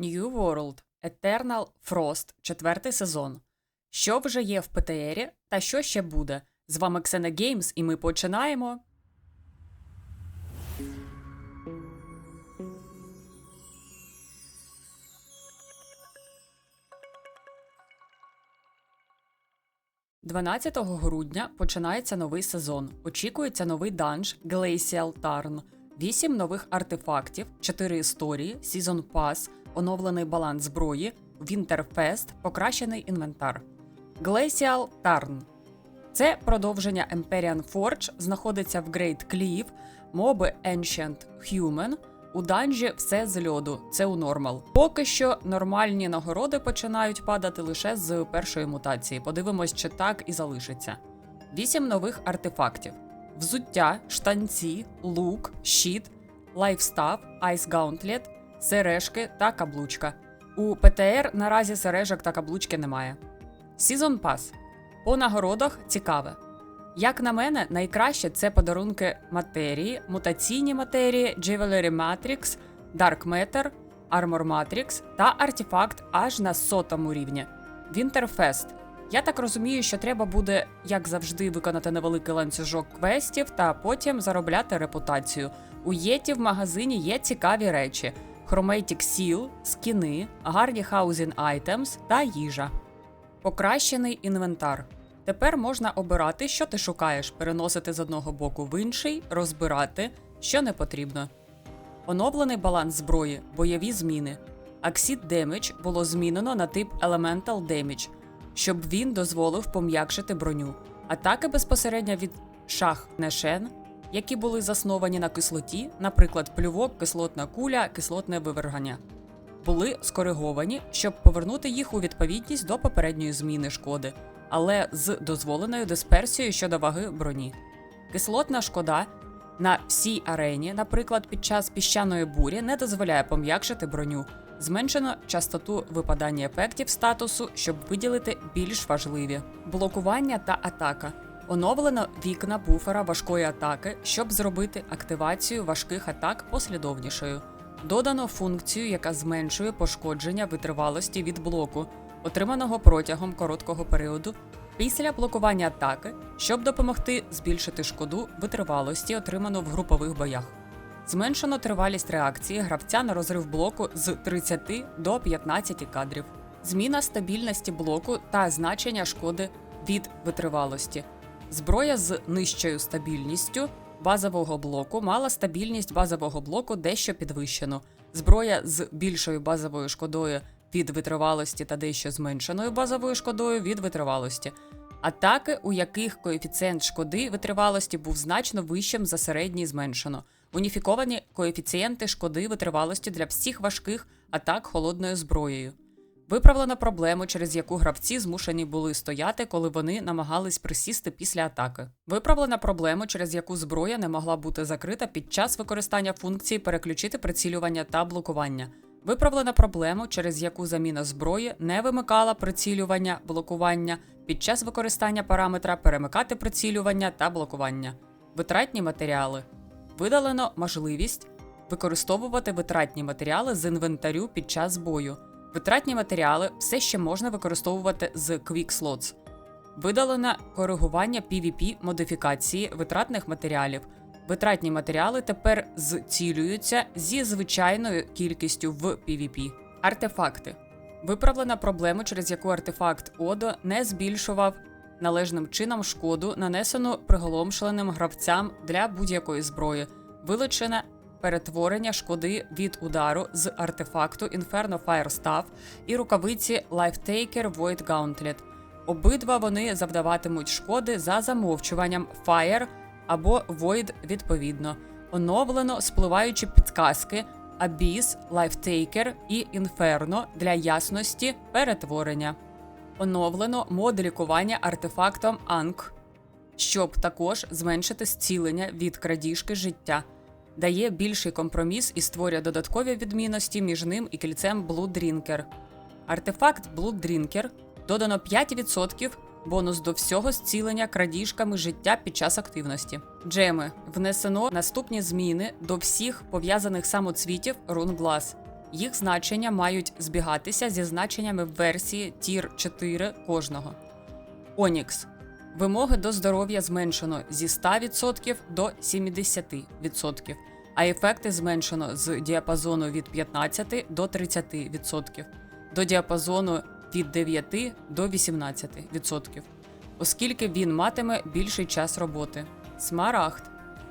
New World Eternal Frost, четвертий сезон. Що вже є в ПТРі та що ще буде? З вами Ксена Геймс, і ми починаємо. «12 грудня починається новий сезон. Очікується новий данж Glacial Tarn, 8 нових артефактів, 4 історії, Season Pass, оновлений баланс зброї, Winterfest, покращений інвентар. Glacial Tarn це продовження Empyrean Forge, знаходиться в Great Cleave, моби Ancient Human. У данжі все з льоду, це у нормал. Поки що нормальні нагороди починають падати лише з першої мутації. Подивимось, чи так і залишиться. Вісім нових артефактів: взуття, штанці, лук, щит, лайфстав, айс гаунтлет, сережки та каблучка. У ПТР наразі сережок та каблучки немає. Season Pass. По нагородах цікаве. Як на мене, найкраще це подарунки матерії, мутаційні матерії, Jewelry Matrix, Dark Matter, Armor Matrix та артефакт аж на сотому рівні. Winterfest. Я так розумію, що треба буде, як завжди, виконати невеликий ланцюжок квестів та потім заробляти репутацію. У Єті в магазині є цікаві речі: Chromatic Seal, скіни, гарні Housing Items та їжа. Покращений інвентар. Тепер можна обирати, що ти шукаєш, переносити з одного боку в інший, розбирати, що не потрібно. Оновлений баланс зброї, бойові зміни. Аксід Damage було змінено на тип Elemental Damage, щоб він дозволив пом'якшити броню. Атаки безпосередньо від шах нешен, які були засновані на кислоті, наприклад, плювок, кислотна куля, кислотне вивергання були скориговані, щоб повернути їх у відповідність до попередньої зміни шкоди, але з дозволеною дисперсією щодо ваги броні. Кислотна шкода на всій арені, наприклад, під час піщаної бурі, не дозволяє пом'якшити броню. Зменшено частоту випадання ефектів статусу, щоб виділити більш важливі блокування та атака. Оновлено вікна буфера важкої атаки, щоб зробити активацію важких атак послідовнішою. Додано функцію, яка зменшує пошкодження витривалості від блоку, отриманого протягом короткого періоду після блокування атаки, щоб допомогти збільшити шкоду витривалості, отриману в групових боях. Зменшено тривалість реакції гравця на розрив блоку з 30 до 15 кадрів. Зміна стабільності блоку та значення шкоди від витривалості. Зброя з нижчою стабільністю базового блоку мала стабільність базового блоку дещо підвищену. Зброя з більшою базовою шкодою від витривалості та дещо зменшеною базовою шкодою від витривалості. Атаки, у яких коефіцієнт шкоди витривалості був значно вищим за середній зменшено. Уніфіковані коефіцієнти шкоди витривалості для всіх важких атак холодною зброєю. Виправлено проблему, через яку гравці змушені були стояти, коли вони намагались присісти після атаки. Виправлена проблему, через яку зброя не могла бути закрита під час використання функції переключити прицілювання та блокування. Виправлена проблему, через яку заміна зброї не вимикала прицілювання, блокування під час використання параметра перемикати прицілювання та блокування. Витратні матеріали. Видалено можливість використовувати витратні матеріали з інвентарю під час бою. Витратні матеріали все ще можна використовувати з Quick Slots. Видалено коригування PvP модифікації витратних матеріалів. Витратні матеріали тепер зцілюються зі звичайною кількістю в PvP. Артефакти. Виправлена проблема, через яку артефакт Одо не збільшував належним чином шкоду, нанесену приголомшленим гравцям для будь-якої зброї. Вилучена перетворення шкоди від удару з артефакту Inferno Fire Staff і рукавиці Lifetaker Void Gauntlet. Обидва вони завдаватимуть шкоди за замовчуванням Fire або Void відповідно. Оновлено спливаючі підказки Abyss, Lifetaker і Inferno для ясності перетворення. Оновлено мод лікування артефактом Ankh, щоб також зменшити зцілення від крадіжки життя дає більший компроміс і створює додаткові відмінності між ним і кільцем Drinker. Артефакт Drinker додано 5% бонус до всього зцілення крадіжками життя під час активності. Джеми внесено наступні зміни до всіх пов'язаних самоцвітів Glass. Їх значення мають збігатися зі значеннями версії Tier 4 кожного. Онікс. Вимоги до здоров'я зменшено зі 100% до 70%, а ефекти зменшено з діапазону від 15 до 30%, до діапазону від 9 до 18%, оскільки він матиме більший час роботи. Смарагд.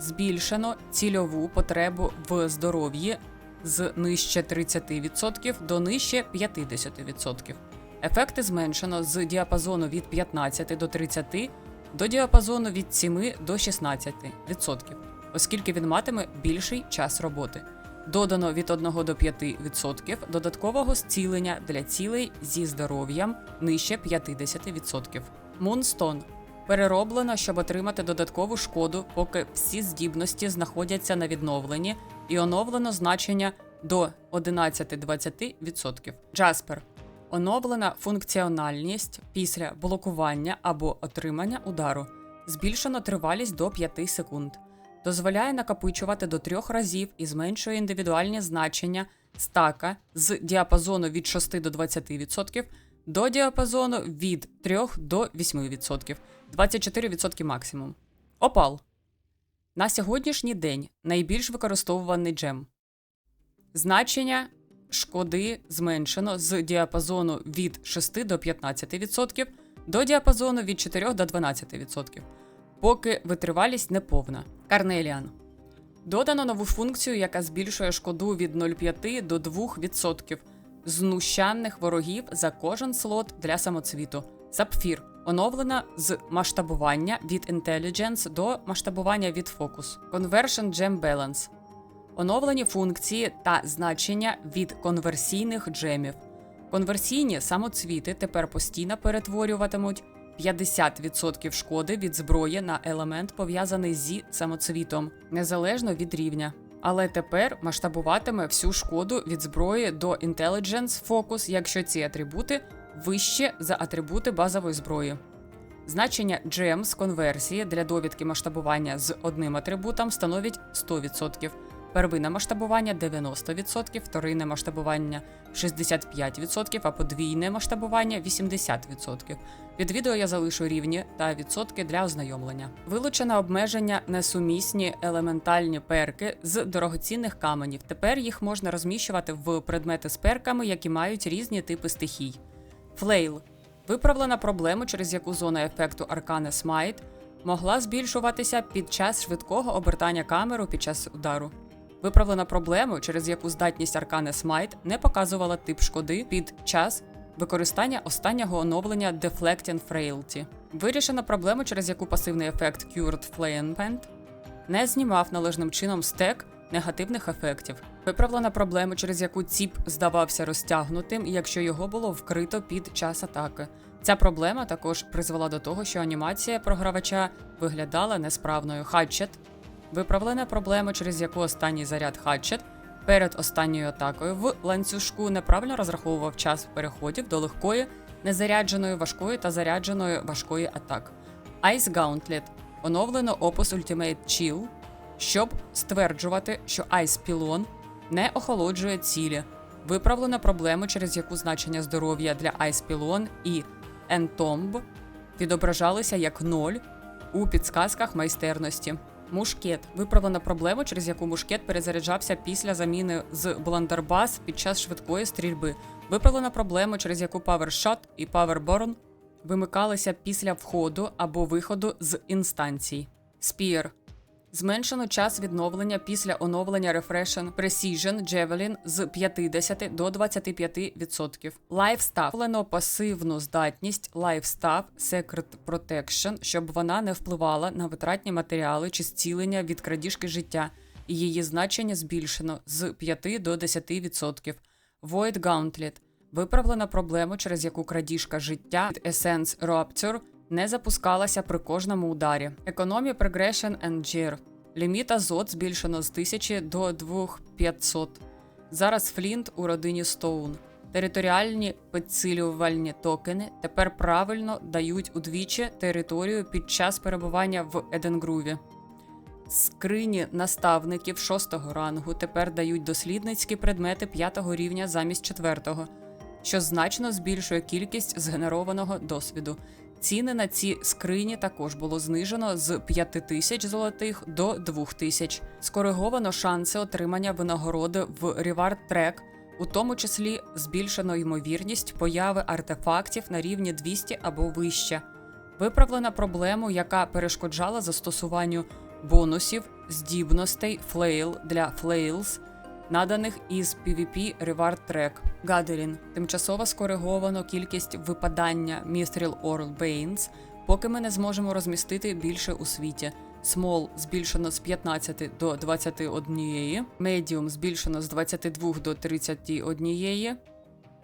Збільшено цільову потребу в здоров'ї з нижче 30% до нижче 50%. Ефекти зменшено з діапазону від 15 до 30 до діапазону від 7 до 16%, оскільки він матиме більший час роботи. Додано від 1 до 5% додаткового зцілення для цілей зі здоров'ям нижче 50%. Мунстон перероблено, щоб отримати додаткову шкоду, поки всі здібності знаходяться на відновленні, і оновлено значення до 11-20%. Джаспер оновлена функціональність після блокування або отримання удару, збільшено тривалість до 5 секунд, дозволяє накопичувати до 3 разів і зменшує індивідуальні значення стака з діапазону від 6 до 20% до діапазону від 3 до 8%, 24% максимум. Опал. На сьогоднішній день найбільш використовуваний джем. Значення шкоди зменшено з діапазону від 6 до 15% до діапазону від 4 до 12%, поки витривалість неповна. Карнеліан. Додано нову функцію, яка збільшує шкоду від 0,5 до 2% знущанних ворогів за кожен слот для самоцвіту. Сапфір оновлена з масштабування від Intelligence до масштабування від Focus. Conversion Gem Balance оновлені функції та значення від конверсійних джемів. Конверсійні самоцвіти тепер постійно перетворюватимуть 50% шкоди від зброї на елемент, пов'язаний зі самоцвітом, незалежно від рівня. Але тепер масштабуватиме всю шкоду від зброї до Intelligence Focus, якщо ці атрибути вище за атрибути базової зброї. Значення GEM з конверсії для довідки масштабування з одним атрибутом становить 100%, первинне масштабування 90%, вторинне масштабування 65%, а подвійне масштабування 80%. Під відео я залишу рівні та відсотки для ознайомлення. Вилучено обмеження несумісні елементальні перки з дорогоцінних каменів. Тепер їх можна розміщувати в предмети з перками, які мають різні типи стихій. Флейл виправлена проблема, через яку зона ефекту Аркане Смайт могла збільшуватися під час швидкого обертання камеру під час удару. Виправлена проблему, через яку здатність Аркане Смайт не показувала тип шкоди під час використання останнього оновлення Deflecting Frailty. Вирішена проблему, через яку пасивний ефект Cured Flampent не знімав належним чином стек негативних ефектів. Виправлена проблема, через яку ціп здавався розтягнутим, якщо його було вкрито під час атаки. Ця проблема також призвела до того, що анімація програвача виглядала несправною. Хатчет виправлена проблема, через яку останній заряд Хатчет перед останньою атакою в ланцюжку неправильно розраховував час переходів до легкої, незарядженої важкої та зарядженої важкої атак. Ice Gauntlet оновлено Opus Ultimate Chill, щоб стверджувати, що Ice Pylon не охолоджує цілі. Виправлено проблему, через яку значення здоров'я для Pylon і Entomb відображалися як ноль у підсказках майстерності. Мушкет виправлена проблему, через яку мушкет перезаряджався після заміни з бландербас під час швидкої стрільби. Виправлена проблема, через яку Power Shot і Power Burn вимикалися після входу або виходу з інстанцій. Spear Зменшено час відновлення після оновлення Refreshen Precision Javelin з 50 до 25%. Lifestaff Влено пасивну здатність Lifestaff Secret Protection, щоб вона не впливала на витратні матеріали чи зцілення від крадіжки життя, і її значення збільшено з 5 до 10%. Void Gauntlet Виправлена проблема, через яку крадіжка життя від Essence Rupture не запускалася при кожному ударі. Economy Progression and Gear. Ліміт азот збільшено з 1000 до 2500. Зараз Флінт у родині Стоун. Територіальні підсилювальні токени тепер правильно дають удвічі територію під час перебування в Еденгруві. Скрині наставників шостого рангу тепер дають дослідницькі предмети п'ятого рівня замість четвертого, що значно збільшує кількість згенерованого досвіду. Ціни на ці скрині також було знижено з 5 тисяч золотих до 2 тисяч. Скориговано шанси отримання винагороди в Reward Track, у тому числі збільшено ймовірність появи артефактів на рівні 200 або вище. Виправлена проблему, яка перешкоджала застосуванню бонусів, здібностей флейл для флейлс, наданих із PvP Reward Track. Gathering. Тимчасово скориговано кількість випадання Mithril Oral Banes, поки ми не зможемо розмістити більше у світі. Small збільшено з 15 до 21, Medium збільшено з 22 до 31,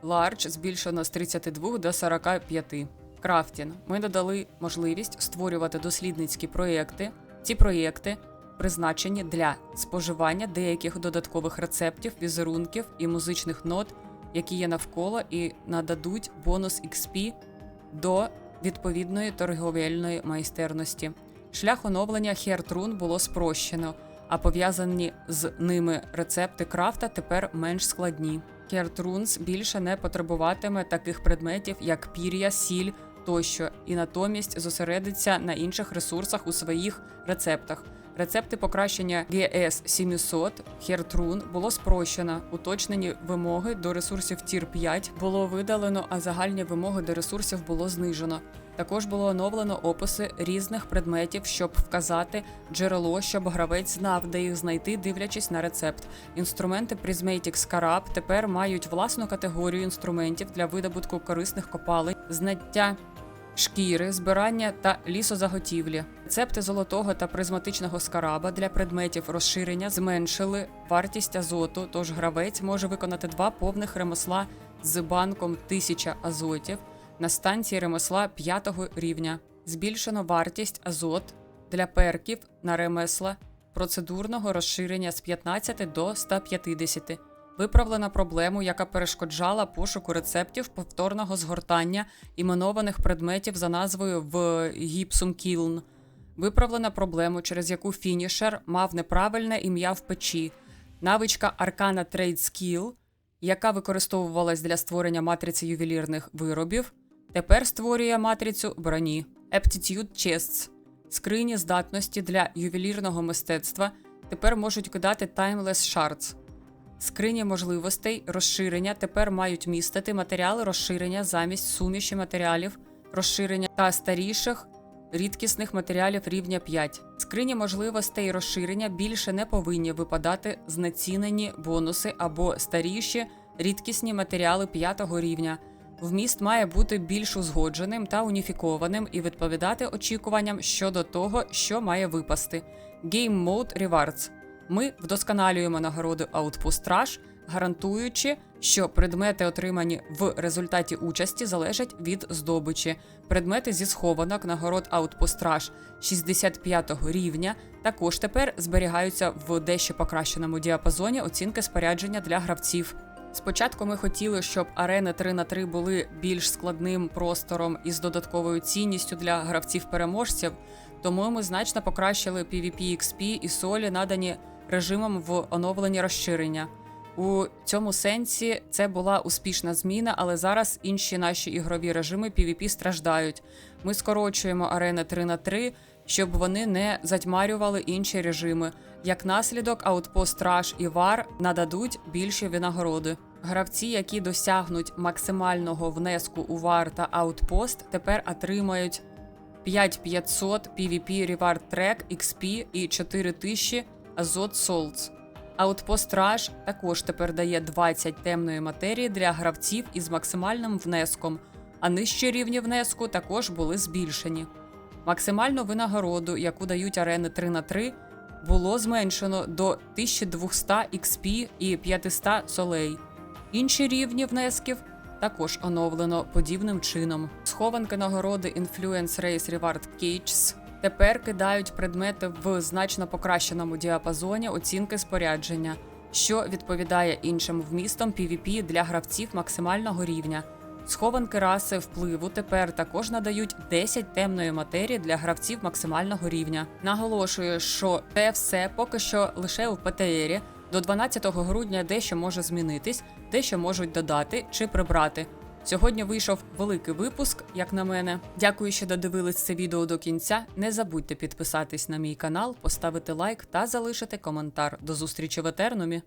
Large збільшено з 32 до 45. Крафтін. Ми додали можливість створювати дослідницькі проєкти. Ці проєкти призначені для споживання деяких додаткових рецептів, візерунків і музичних нот, які є навколо, і нададуть бонус XP до відповідної торговельної майстерності. Шлях оновлення Хертрун було спрощено, а пов'язані з ними рецепти крафта тепер менш складні. Хертрунс більше не потребуватиме таких предметів, як пір'я, сіль тощо, і натомість зосередиться на інших ресурсах у своїх рецептах. Рецепти покращення GS 700 Хертрун було спрощено. Уточнені вимоги до ресурсів Тір 5 було видалено, а загальні вимоги до ресурсів було знижено. Також було оновлено описи різних предметів, щоб вказати джерело, щоб гравець знав, де їх знайти, дивлячись на рецепт. Інструменти Prismatic Scarab тепер мають власну категорію інструментів для видобутку корисних копалень, знаття шкіри, збирання та лісозаготівлі. Рецепти золотого та призматичного скараба для предметів розширення зменшили вартість азоту, тож гравець може виконати два повних ремесла з банком 1000 азотів на станції ремесла 5 рівня. Збільшено вартість азот для перків на ремесла процедурного розширення з 15 до 150. Виправлена проблему, яка перешкоджала пошуку рецептів повторного згортання іменованих предметів за назвою в Gipsum Kiln. Виправлена проблему, через яку фінішер мав неправильне ім'я в печі. Навичка Arcana Trade Skill, яка використовувалась для створення матриці ювелірних виробів, тепер створює матрицю броні. Aptitude Chests. Скрині здатності для ювелірного мистецтва тепер можуть кидати Timeless Shards. Скрині можливостей розширення тепер мають містити матеріали розширення замість суміші матеріалів розширення та старіших рідкісних матеріалів рівня 5. Скрині можливостей розширення більше не повинні випадати знецінені бонуси або старіші рідкісні матеріали 5 рівня. Вміст має бути більш узгодженим та уніфікованим і відповідати очікуванням щодо того, що має випасти. Game Mode Rewards. Ми вдосконалюємо нагороди Outpost Rush, гарантуючи, що предмети, отримані в результаті участі, залежать від здобичі. Предмети зі схованок нагород Outpost Rush 65 рівня також тепер зберігаються в дещо покращеному діапазоні оцінки спорядження для гравців. Спочатку ми хотіли, щоб арени 3 на 3 були більш складним простором із додатковою цінністю для гравців-переможців, тому ми значно покращили PvP XP і солі, надані режимом в оновленні розширення. У цьому сенсі це була успішна зміна, але зараз інші наші ігрові режими PvP страждають. Ми скорочуємо арени 3 на 3 щоб вони не затьмарювали інші режими. Як наслідок, Outpost Rush і VAR нададуть більші винагороди. Гравці, які досягнуть максимального внеску у VAR та Outpost, тепер отримають 5500 PvP Reward Track XP і 4000 Azot Salts. Outpost Rush також тепер дає 20 темної матерії для гравців із максимальним внеском, а нижчі рівні внеску також були збільшені. Максимальну винагороду, яку дають арени 3 на 3 було зменшено до 1200 XP і 500 солей. Інші рівні внесків також оновлено подібним чином. Схованки нагороди Influence Race Reward Cages тепер кидають предмети в значно покращеному діапазоні оцінки спорядження, що відповідає іншим вмістам PvP для гравців максимального рівня. Схованки раси впливу тепер також надають 10 темної матерії для гравців максимального рівня. Наголошую, що це все поки що лише у ПТРі. До 12 грудня дещо може змінитись, дещо можуть додати чи прибрати. Сьогодні вийшов великий випуск, як на мене. Дякую, що додивились це відео до кінця. Не забудьте підписатись на мій канал, поставити лайк та залишити коментар. До зустрічі в етернумі.